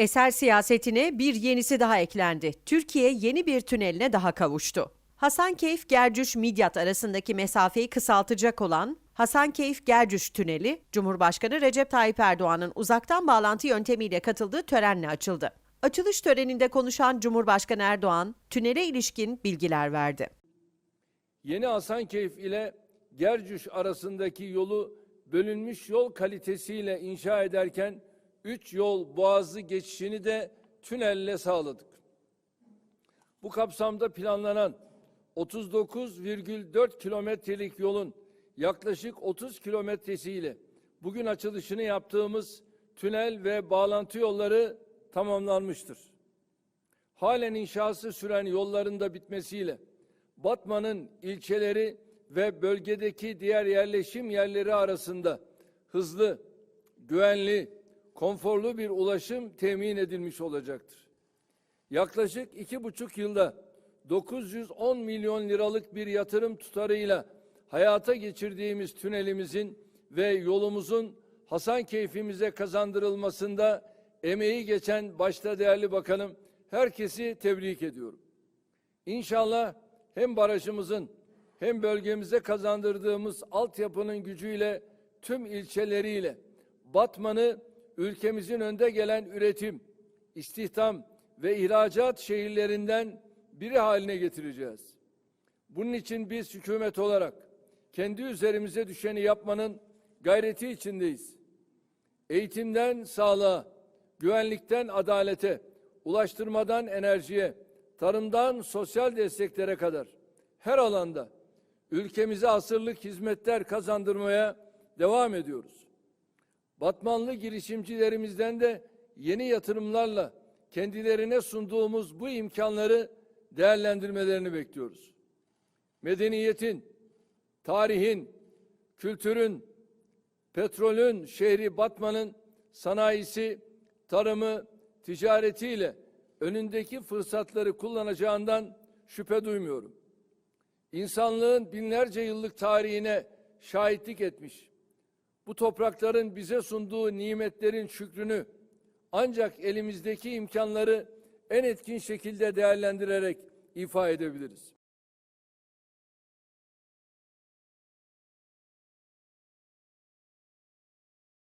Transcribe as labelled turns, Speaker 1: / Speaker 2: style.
Speaker 1: Eser siyasetine bir yenisi daha eklendi. Türkiye yeni bir tüneline daha kavuştu. Hasankeyf Gercüş Midyat arasındaki mesafeyi kısaltacak olan Hasankeyf Gercüş Tüneli, Cumhurbaşkanı Recep Tayyip Erdoğan'ın uzaktan bağlantı yöntemiyle katıldığı törenle açıldı. Açılış töreninde konuşan Cumhurbaşkanı Erdoğan, tünele ilişkin bilgiler verdi.
Speaker 2: Yeni Hasankeyf ile Gercüş arasındaki yolu bölünmüş yol kalitesiyle inşa ederken üç yol boğazı geçişini de tünelle sağladık. Bu kapsamda planlanan 39,4 kilometrelik yolun yaklaşık 30 kilometresiyle bugün açılışını yaptığımız tünel ve bağlantı yolları tamamlanmıştır. Halen inşası süren yolların da bitmesiyle Batman'ın ilçeleri ve bölgedeki diğer yerleşim yerleri arasında hızlı, güvenli, konforlu bir ulaşım temin edilmiş olacaktır. Yaklaşık iki buçuk yılda 910 milyon liralık bir yatırım tutarıyla hayata geçirdiğimiz tünelimizin ve yolumuzun Hasankeyf'imize kazandırılmasında emeği geçen başta değerli bakanım herkesi tebrik ediyorum. İnşallah hem barajımızın hem bölgemize kazandırdığımız altyapının gücüyle tüm ilçeleriyle Batman'ı ülkemizin önde gelen üretim, istihdam ve ihracat şehirlerinden biri haline getireceğiz. Bunun için biz hükümet olarak kendi üzerimize düşeni yapmanın gayreti içindeyiz. Eğitimden sağlığa, güvenlikten adalete, ulaştırmadan enerjiye, tarımdan sosyal desteklere kadar her alanda ülkemize asırlık hizmetler kazandırmaya devam ediyoruz. Batmanlı girişimcilerimizden de yeni yatırımlarla kendilerine sunduğumuz bu imkanları değerlendirmelerini bekliyoruz. Medeniyetin, tarihin, kültürün, petrolün şehri Batman'ın sanayisi, tarımı, ticaretiyle önündeki fırsatları kullanacağından şüphe duymuyorum. İnsanlığın binlerce yıllık tarihine şahitlik etmiş. Bu toprakların bize sunduğu nimetlerin şükrünü ancak elimizdeki imkanları en etkin şekilde değerlendirerek ifa edebiliriz.